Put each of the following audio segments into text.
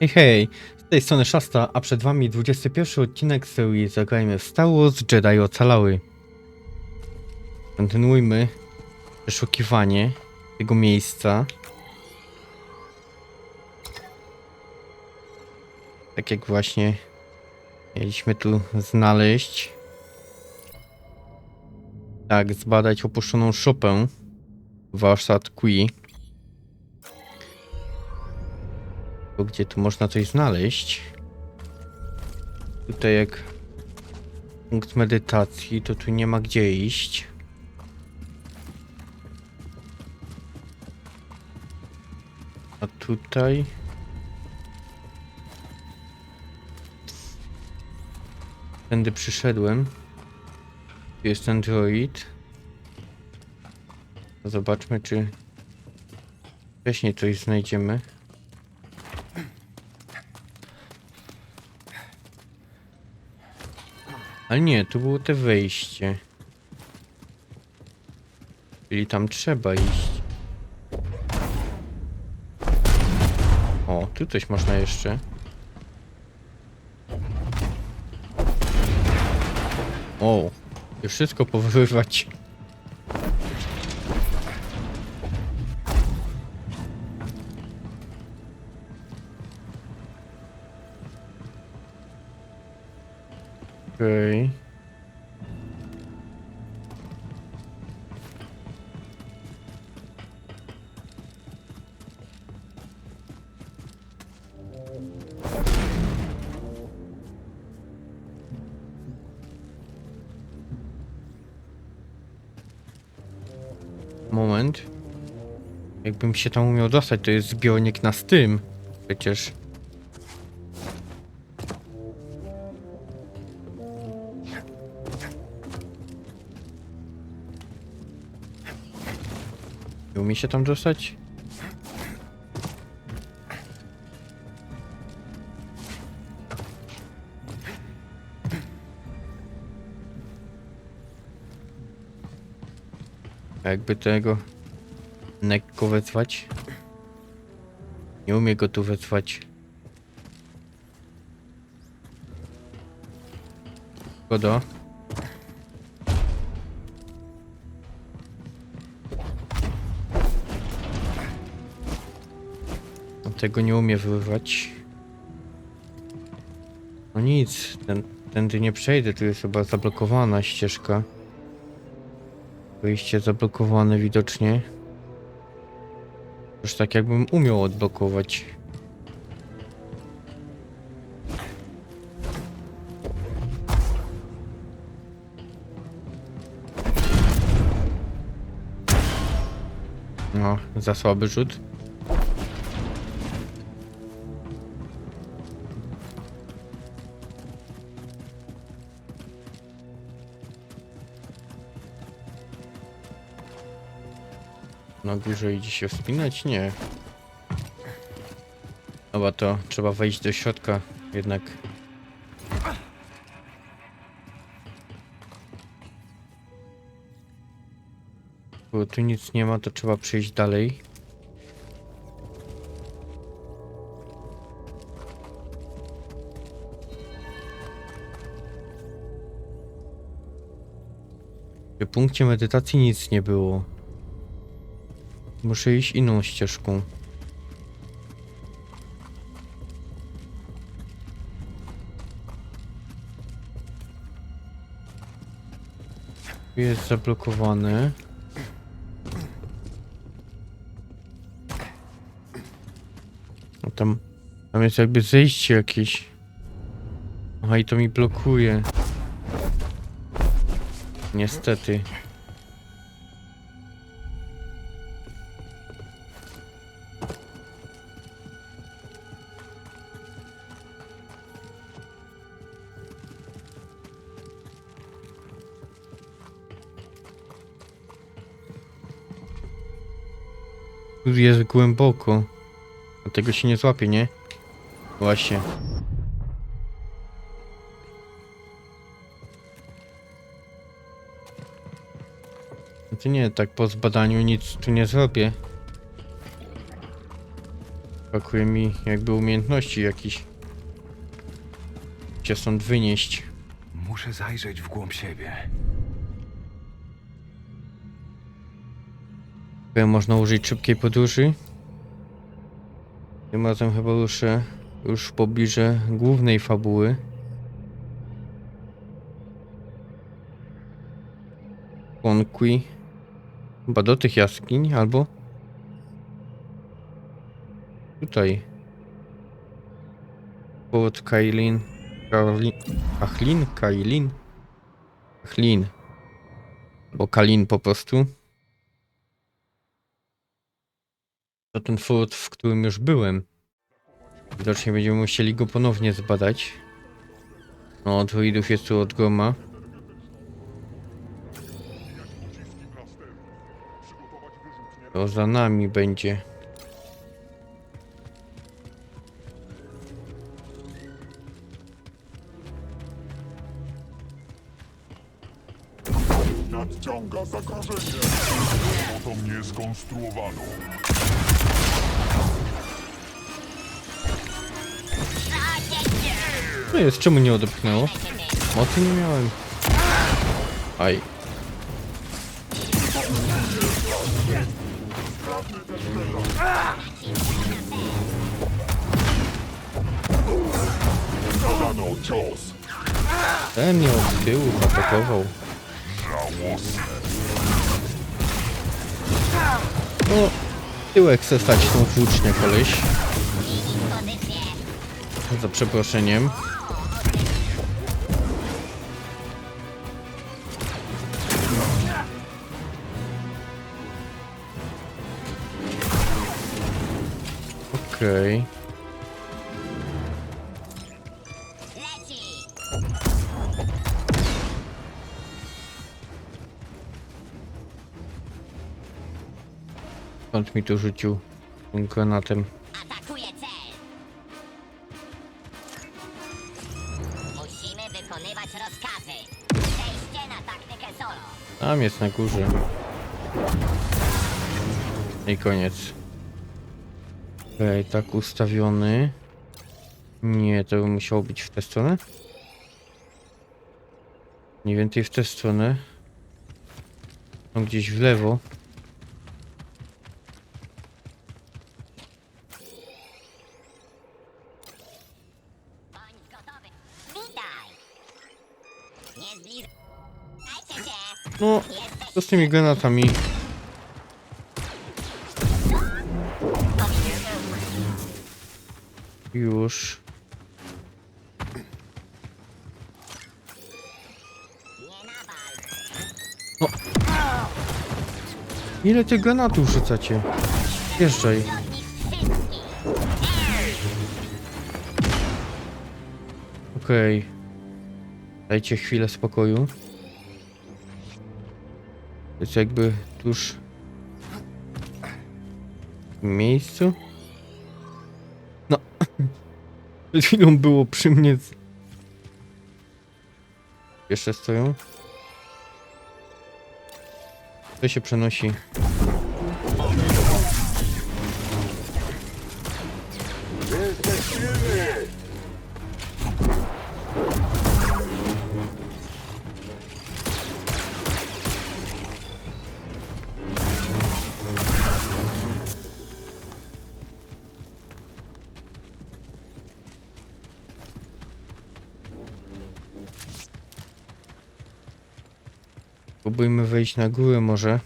Hej, hej, z tej strony Szasta, a przed wami 21 odcinek serii Zagrajmy w Star Wars Jedi Ocalały. Kontynuujmy przeszukiwanie tego miejsca. Tak jak właśnie mieliśmy tu znaleźć. Tak, zbadać opuszczoną szopę. Warsztat Qui. Gdzie tu można coś znaleźć? Tutaj jak punkt medytacji, to tu nie ma gdzie iść. A tutaj... Tędy przyszedłem. Tu jest Android. Zobaczmy, czy wcześniej coś znajdziemy. Ale nie, tu było te wejście. Czyli tam trzeba iść. O, tu coś można jeszcze. O, już wszystko powyrywać. Jakbym się tam umiał dostać, to jest zbiornik na tym. Przecież. Nie umie się tam dostać? Jakby tego Nekko wezwać? Nie umie go tu wezwać. Szkoda. Tego nie umie wyrywać. No nic, ten, tędy nie przejdę, tu jest chyba zablokowana ścieżka. Wyjście zablokowane widocznie. Już tak jakbym umiał odblokować. No, za słaby rzut. Na górze idzie się wspinać? Nie. Dobra, to trzeba wejść do środka jednak. Bo tu nic nie ma, to trzeba przejść dalej. W punkcie medytacji nic nie było. Muszę iść inną ścieżką. Jest zablokowane. A tam, tam jest jakby zejście jakieś. Aha, i to mi blokuje. Niestety. Jest głęboko. A tego się nie złapie, nie? Właśnie. To nie, tak po zbadaniu nic tu nie zrobię. Brakuje mi jakby umiejętności jakichś. Cię stąd wynieść. Muszę zajrzeć w głąb siebie. Można użyć szybkiej podróży. Tym razem chyba ruszę już w głównej fabuły. Konqui. Chyba do tych jaskiń, albo tutaj. Port Kailin. Karli... Kachlin? Kailin? Kachlin. Bo Kalin po prostu. To ten fort, w którym już byłem. Widocznie będziemy musieli go ponownie zbadać. No, druidów jest tu od groma. To za nami będzie. Nadciąga zagrożenie! Oto mnie skonstruowano. No jest, czemu nie odepchnęło? Mocy nie miałem. Aj. Ten mnie od tyłu atakował. Żałosne! No, tyłek chce stać tą włócznię koleś. Za przeproszeniem. Okej. Skąd mi tu rzucił tym granatem? Atakuje cel. Musimy wykonywać rozkazy. Przejście na taktykę solo. Tam jest na górze. I koniec. Okej, tak ustawiony. Nie, to by musiało być w tę stronę. Mniej więcej w tę stronę. No gdzieś w lewo. No, co z tymi granatami? Już. nawal. Ile tych granatów rzucacie? Jeżdżaj. Okej. Dajcie chwilę spokoju. Jest jakby tuż miejscu. No. Przed chwilą było przy mnie. Jeszcze stoją. To się przenosi. Próbujmy wejść na górę może.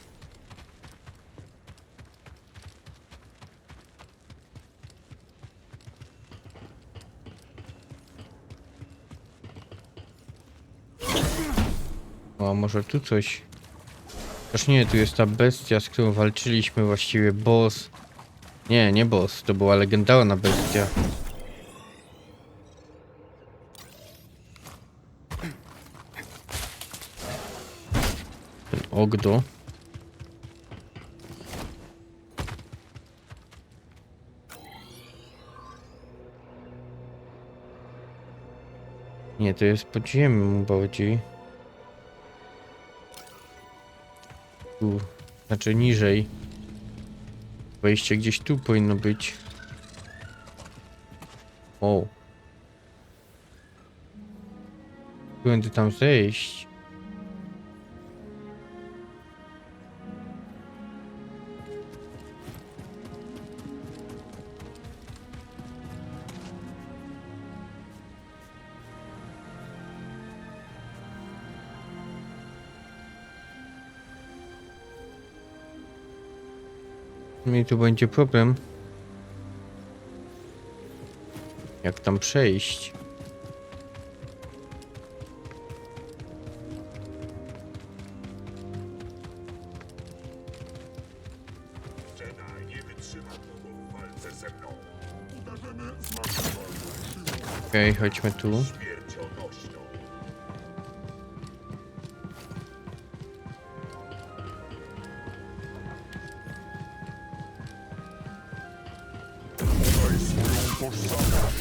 O, może tu coś? Też nie, tu jest ta bestia, z którą walczyliśmy, właściwie boss. Nie, nie boss, to była legendarna bestia. Nie, to jest pod ziemią bardziej. Tu, znaczy niżej. Wejście gdzieś tu powinno być. O. Będę tam zejść. Tu będzie problem. Jak tam przejść? Jedi nie wytrzyma długo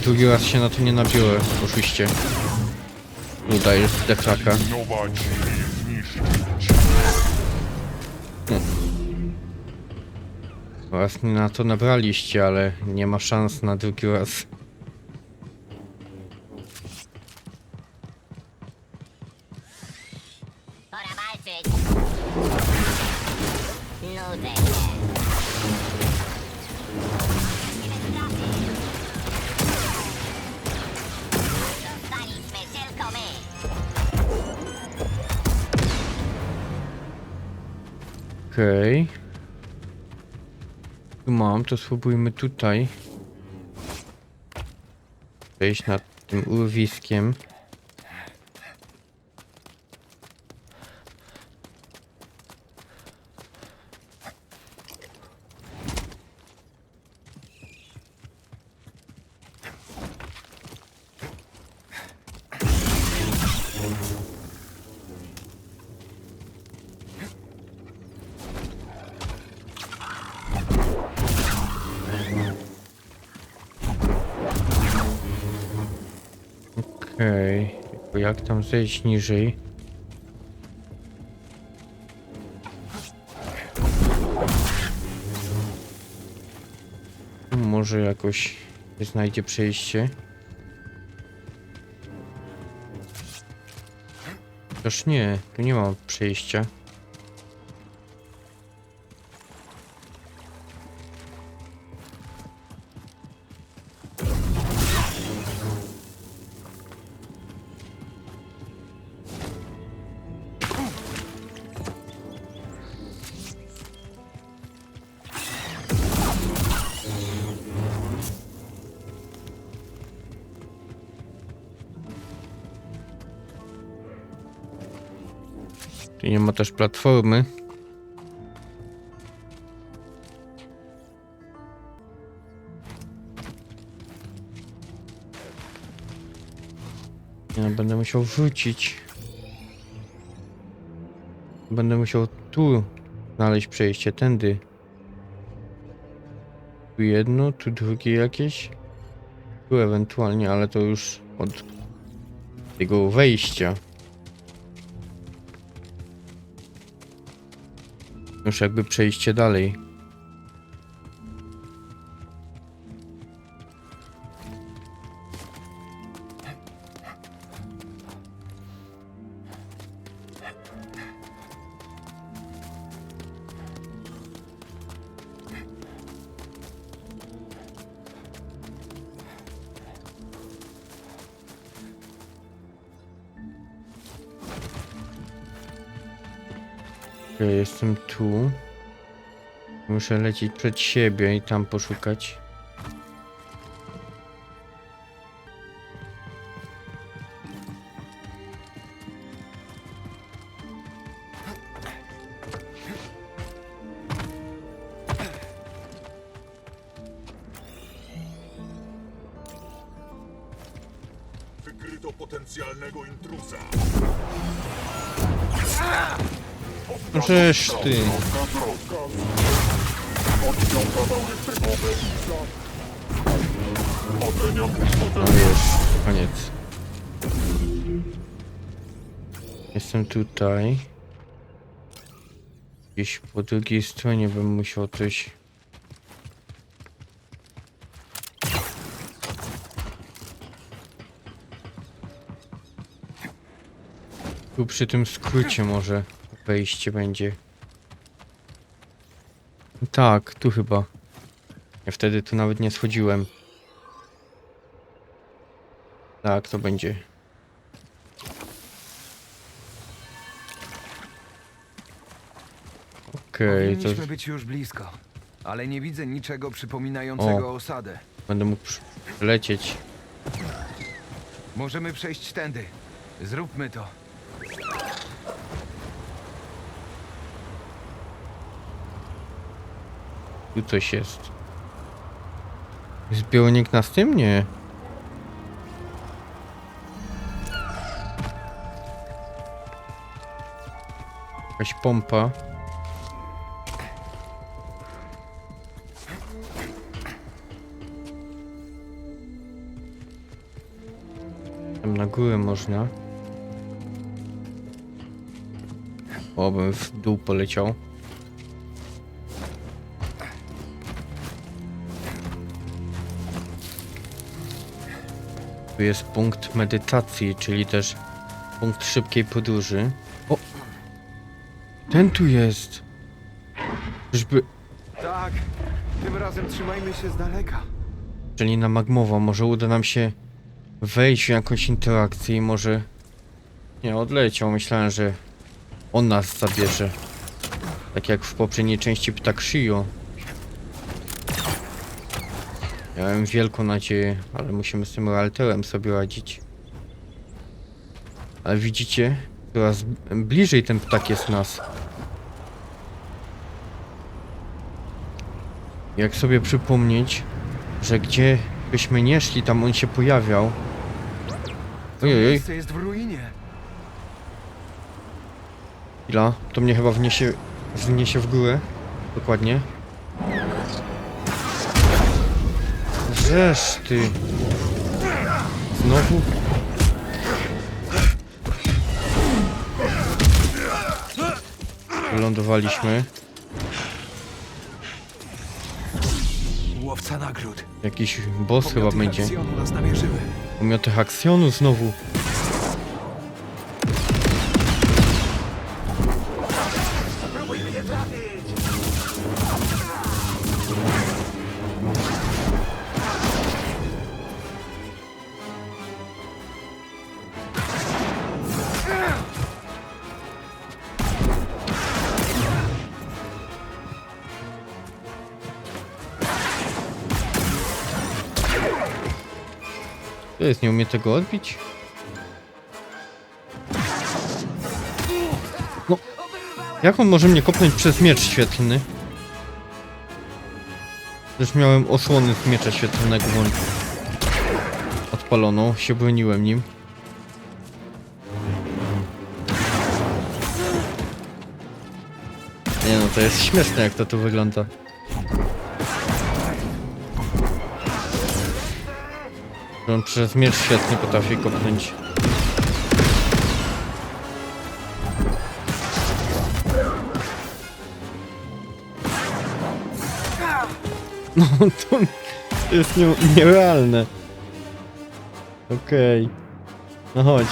Drugi raz się na to nie nabiorę, oszuście. Tutaj jest defraka. Zniszczyć. Raz na to nabraliście, ale nie ma szans na drugi raz. Okej. Tu mam, to spróbujmy tutaj. Przejść nad tym urwiskiem. Okej. Tylko jak tam zejść niżej? Może jakoś znajdzie przejście. Też nie, tu nie ma przejścia. Tu nie ma też platformy. Ja będę musiał wrócić. Będę musiał tu znaleźć przejście, tędy. Tu jedno, tu drugie jakieś. Tu ewentualnie, ale to już od tego wejścia. Już jakby przejście dalej. Muszę lecieć przed siebie i tam poszukać. Wykryto potencjalnego intruza. No przecież ty. No Odciął koniec. Jestem tutaj. Gdzieś po drugiej stronie bym musiał coś... Tu przy tym skrócie może wejście będzie. Tak, tu chyba. Ja wtedy tu nawet nie schodziłem. Tak, to będzie. Okej, to Powinniśmy być już blisko. Ale nie widzę niczego przypominającego O. osadę. będę mógł lecieć. Możemy przejść tędy. Zróbmy to. Tu coś jest. Zbiornik na tym? Nie. Jakaś pompa. Tam na górę można. O, bym w dół poleciał. Tu jest punkt medytacji, czyli też punkt szybkiej podróży. O! Ten tu jest! Czyżby... Tak. Tym razem trzymajmy się z daleka. Czyli na magmowa, może uda nam się wejść w jakąś interakcję i może... Nie, odleciał, myślałem, że on nas zabierze. Tak jak w poprzedniej części Ptak Shio. Miałem wielką nadzieję, ale musimy z tym realterem sobie radzić. Ale widzicie? Coraz bliżej ten ptak jest nas. Jak sobie przypomnieć, że gdzie byśmy nie szli, tam on się pojawiał. To Ojej, miejsce jest w ruinie. chwila, to mnie chyba wniesie, wniesie w górę. Dokładnie. Żeż ty. Znowu? Wylądowaliśmy. Łowca nagród. Jakiś boss chyba będzie. Pomioty Haksjonu znowu. To jest, nie umie tego odbić? No, jak on może mnie kopnąć przez miecz świetlny? Już miałem osłony z miecza świetlnego odpaloną, się broniłem nim. Nie no, to jest śmieszne jak to tu wygląda. Że on przez miecz świetnie potrafi kopnąć. No to jest nie, nierealne. Okej. No chodź.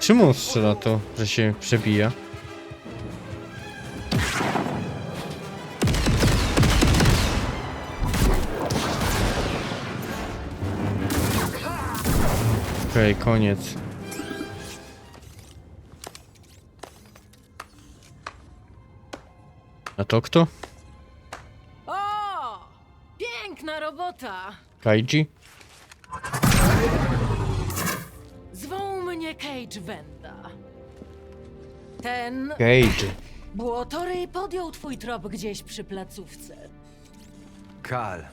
Czemu strzela to, że się przebija? Okej, koniec. A to kto? O! Piękna robota! Kaiji? Zwą mnie Cage Venda. Ten Cage. błotorej podjął twój trop gdzieś przy placówce. Kal.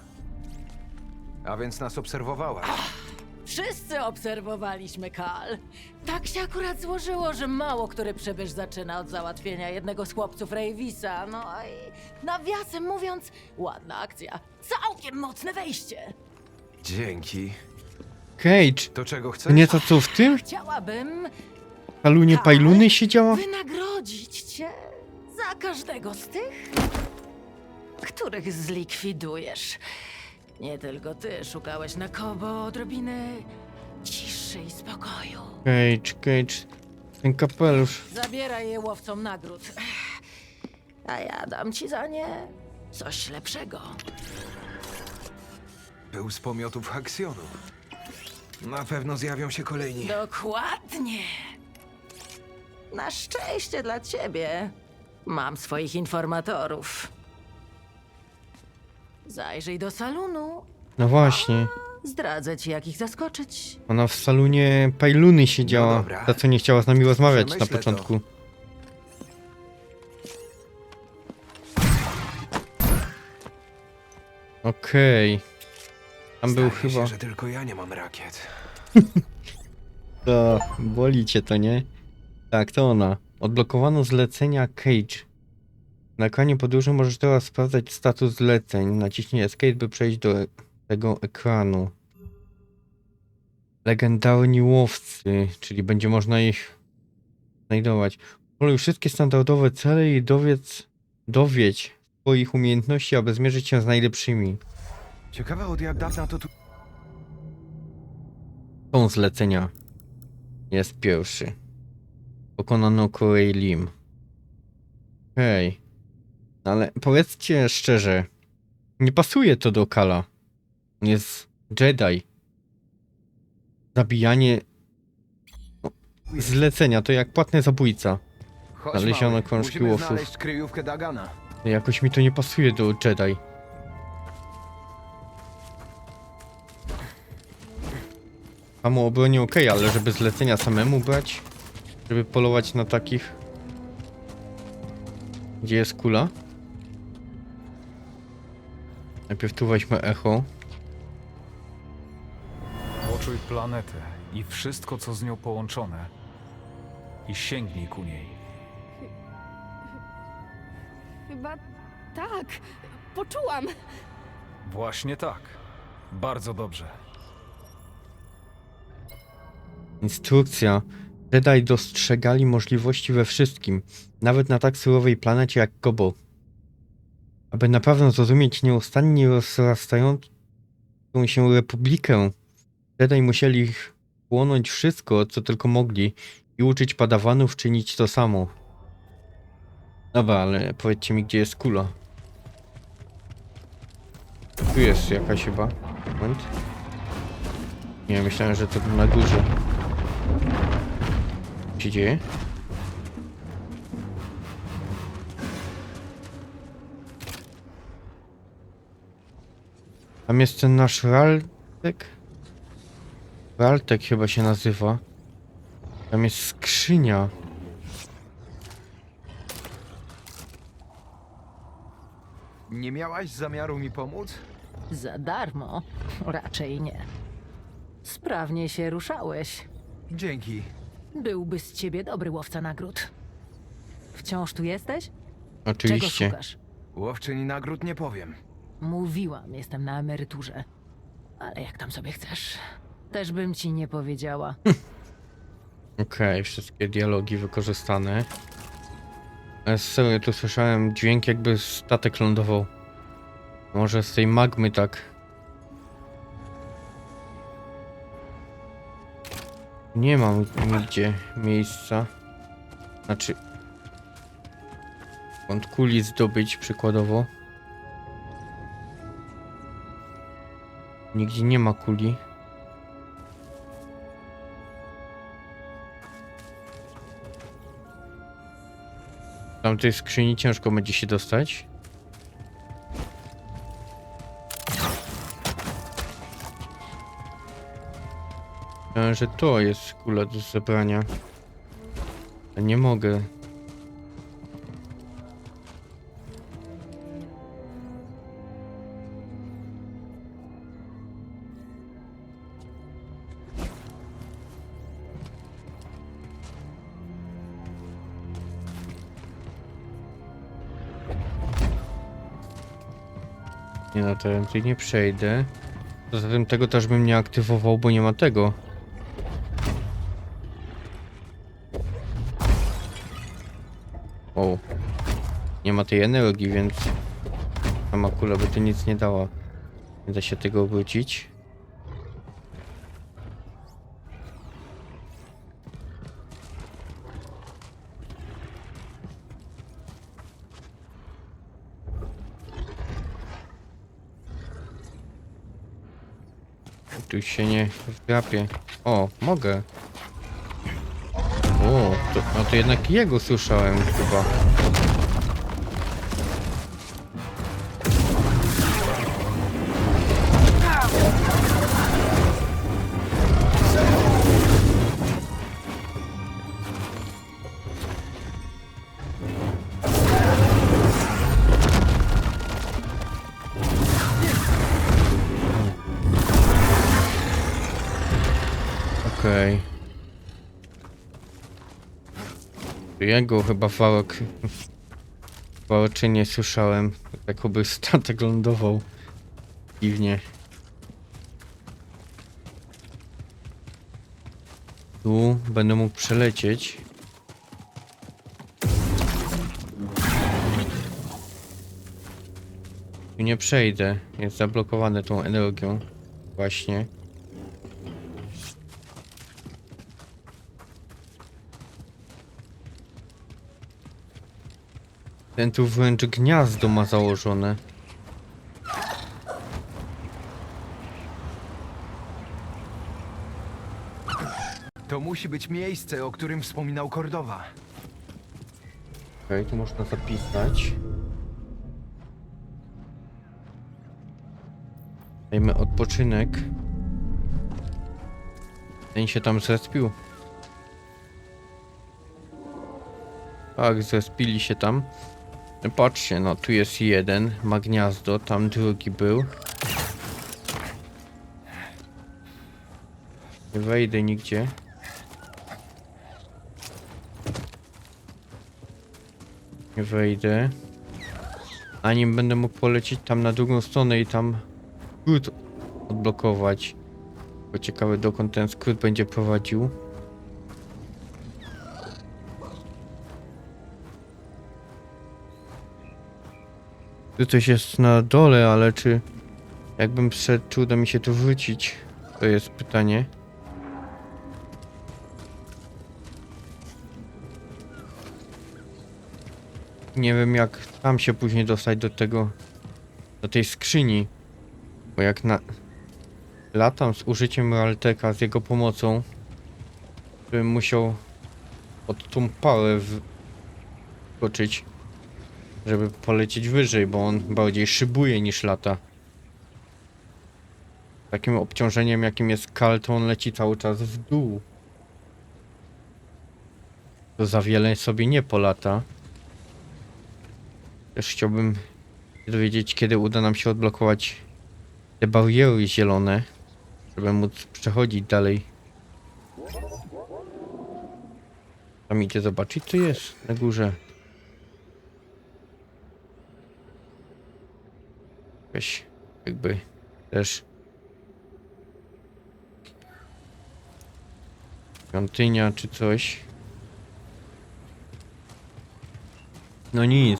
A więc nas obserwowała. Wszyscy obserwowaliśmy Kal. Tak się akurat złożyło, że mało który przybysz zaczyna od załatwienia jednego z chłopców Ravisa. No i nawiasem mówiąc, ładna akcja. Całkiem mocne wejście. Dzięki. Cage. To czego chcesz? nie to co w tym? Chciałabym Halunie Pajluny siedziała? wynagrodzić cię za każdego z tych, których zlikwidujesz. Nie tylko ty szukałeś na Kobo odrobiny ciszy. i spokoju. Cage, Cage. Ten kapelusz. Zabieraj je łowcom nagród. A ja dam ci za nie coś lepszego. Był z pomiotów Haksionu. Na pewno zjawią się kolejni. Dokładnie. Na szczęście dla ciebie mam swoich informatorów. Zajrzyj do salonu. No właśnie. Zdradzę ci, jak ich zaskoczyć. Ona w salonie Pajluny siedziała. No dobra. za co nie chciała z nami rozmawiać na Przemyślę to. początku. Okej. Tam był Zdaje chyba. Się, że tylko ja nie mam rakiet. To boli cię to, nie? Tak, to ona. Odblokowano zlecenia Cage. Na ekranie podróży możesz teraz sprawdzać status zleceń. Naciśnij Escape, by przejść do tego ekranu. Legendarni łowcy, czyli będzie można ich znajdować. Poluj wszystkie standardowe cele i dowiedz, dowiedź swoich umiejętności, aby zmierzyć się z najlepszymi. Ciekawe od jak dawna to tu... Są zlecenia. Jest pierwszy. Pokonano Korey Lim. Hej. Ale powiedzcie szczerze. Nie pasuje to do Kala. On jest Jedi. Zabijanie zlecenia to jak płatny zabójca. Chodź, Znaleziono mały. krążki Musimy łowców. znaleźć kryjówkę Dagana. Jakoś mi to nie pasuje do Jedi. Samo obronie ok, ale żeby zlecenia samemu brać? Żeby polować na takich... Gdzie jest kula? Najpierw tu weźmy echo. Poczuj planetę i wszystko, co z nią połączone. I sięgnij ku niej. Chyba tak. Poczułam. Właśnie tak. Bardzo dobrze. Instrukcja. Jedi dostrzegali możliwości we wszystkim, nawet na tak surowej planecie jak Kobo. Aby naprawdę zrozumieć nieustannie rozrastającą się republikę, Jedi musieli chłonąć wszystko, co tylko mogli i uczyć padawanów czynić to samo. Dobra, ale powiedzcie mi, gdzie jest kula. Tu jest jakaś chyba. Moment. Nie, myślałem, że to na górze. Co się dzieje? Tam jest ten nasz Raltek? Raltek chyba się nazywa. Tam jest skrzynia. Nie miałaś zamiaru mi pomóc? Za darmo? Raczej nie. Sprawnie się ruszałeś. Dzięki. Byłby z ciebie dobry łowca nagród. Wciąż tu jesteś? Czego Oczywiście. szukasz? Łowczyni nagród nie powiem. Mówiłam, jestem na emeryturze. Ale jak tam sobie chcesz. Też bym ci nie powiedziała. Okej, wszystkie dialogi wykorzystane. Serio, tu słyszałem dźwięk jakby statek lądował. Może z tej magmy tak. Nie mam nigdzie miejsca. Znaczy... Skąd kuli zdobyć przykładowo. Nigdzie nie ma kuli. Tam tej skrzyni ciężko będzie się dostać. Że to jest kula do zebrania. Nie mogę. To tutaj nie przejdę. Poza tym tego też bym nie aktywował, bo nie ma tego. O. Nie ma tej energii, więc sama kula by tu nic nie dała. Nie da się tego obrócić. Tu się nie wdrapie. O, mogę. O, to, no to jednak jego słyszałem chyba. Jego chyba wałek... Wałczynie słyszałem. Jakoby statek lądował. Dziwnie. Tu będę mógł przelecieć. Tu nie przejdę. Jest zablokowane tą energią. Właśnie. Ten tu wręcz gniazdo ma założone. To musi być miejsce, o którym wspominał Kordowa. Okej, tu można zapisać. Dajmy odpoczynek. Ten się tam zrespił. Tak, zrespili się tam. Patrzcie, no tu jest jeden, ma gniazdo, tam drugi był. Nie wejdę nigdzie. Nie wejdę. A nim będę mógł polecieć tam na drugą stronę i tam skrót odblokować. Bo ciekawe dokąd ten skrót będzie prowadził. Tu coś jest na dole, ale czy jakbym przed, czy uda mi się tu wrócić? To jest pytanie. Nie wiem jak tam się później dostać do tego, do tej skrzyni. Bo jak na... Latam z użyciem Realteka, z jego pomocą, bym musiał pod tą pałę wskoczyć, żeby polecieć wyżej, bo on bardziej szybuje niż lata. Takim obciążeniem jakim jest kal, to on leci cały czas w dół. To za wiele sobie nie polata. Też chciałbym się dowiedzieć, kiedy uda nam się odblokować te bariery zielone, żeby móc przechodzić dalej. Tam idzie zobaczyć, co jest na górze. Jakaś jakby też świątynia czy coś. No nic,